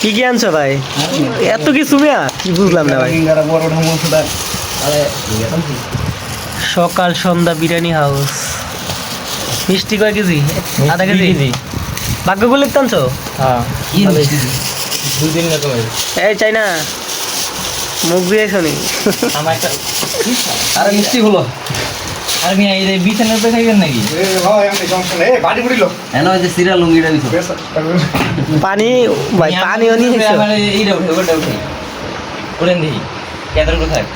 কি কি আনছো ভাই? এত কিছু মিয়া? কি বুঝলাম না ভাই। সকাল সন্ধ্যা বিরিয়ানি হাউস মিষ্টি কয় কেজি? আধা কেজি? ভাগ্যগুলো আনছো? হ্যাঁ এই চাই না মুখ দিয়ে শুনি আমার একটা আরে মিষ্টি হলো আর মিয়া এই বিছানার উপরে খাইবেন নাকি? এ ভাই আমি সমস্যা এ বাড়ি বুড়িলো এন ওই যে সিরিয়াল লুঙ্গিটা দিছো। পানি ভাই এসো। এইটা উঠে ওটা উঠে। দেখি কেদার কোথায়?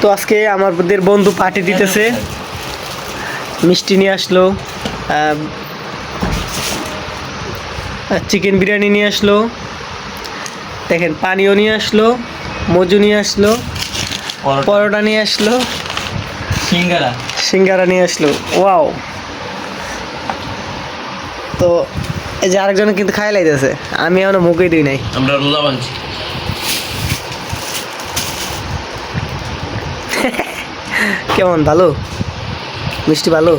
তো আজকে আমাদের বন্ধু পার্টি দিতেছে। মিষ্টি নিয়ে আসলো চিকেন বিরিয়ানি নিয়ে আসলো দেখেন পানিও নিয়ে আসলো মজু নিয়ে আসলো পরোটা নিয়ে আসলো সিঙ্গারা। সিঙ্গারা নিয়ে আসলো। ওয়াও। তো এই যে আরেকজনে কিন্তু খাই লাইতেছে। আমি এখনও মুখেই দিই নাই। আমরা রোজা বানছি। কেমন ভালো? মিষ্টি ভালো?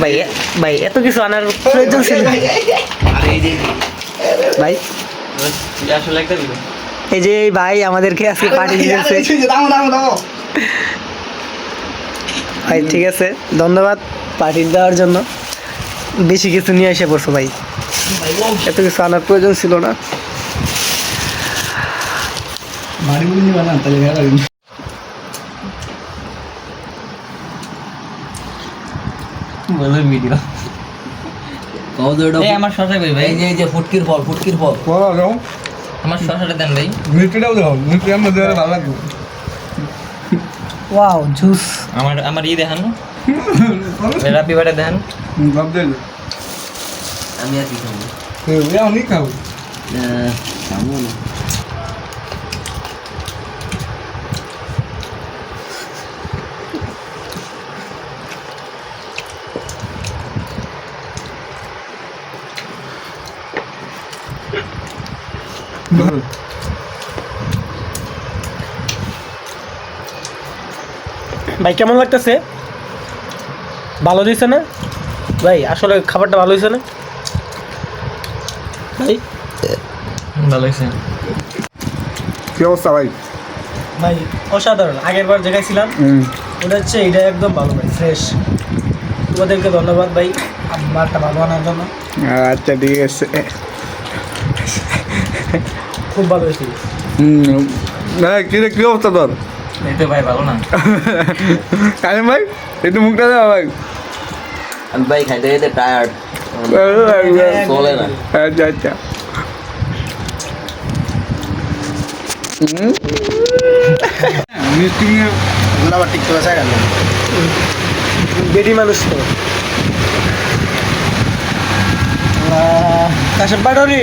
ভাই ভাই এত কিছু আনার প্রয়োজন ছিল। ভাই। আসলে একটা এই যে এই ভাই আমাদেরকে আজকে পার্টি দিয়েছে দাও দাও দাও ভাই ঠিক আছে ধন্যবাদ পার্টি দেওয়ার জন্য। বেশি কিছু নিয়ে এসে পড়ছো ভাই। এত কিছু আনার প্রয়োজন ছিল না। ভিডিও আমার শশা ভাই। এই যে ফুটকির ফল ফুটকির ফল। আমার শশাটা দেন ভাই। মিষ্টিটাও দাও মিষ্টি আমার দেওয়ার ভালো লাগবে। Wow juice. আমার আমার ই দেখান। রাপি বাটা দেখান। ভাব দেন। আমি আর কি খাব? অনেক খাও খাব। না ভাই কেমন লাগতেছে? ভালো দিয়েছে না? ভাই আসলে খাবারটা ভালো হয়েছে না? ভাই? ভালো হয়েছে। কি অবস্থা ভাই? ভাই অসাধারণ। আগের বার দেখাইছিলাম। হুম। ওটা হচ্ছে এটা একদম ভালো ভাই ফ্রেশ তোমাদেরকে ধন্যবাদ ভাই। মারটা ভালো আনার জন্য। আচ্ছা ঠিক আছে। খুব ভালো হয়েছে। হুম। হ্যাঁ কি রে কি অবস্থা তোর? এই তো ভাই ভালো না। কালিম ভাই একটু মুখটা দাও ভাই। আমি ভাই খাইতে খাইতে টায়ার্ড চলে না। আচ্ছা আচ্ছা। মিষ্টি আবার করে মানুষ তো। পাটরি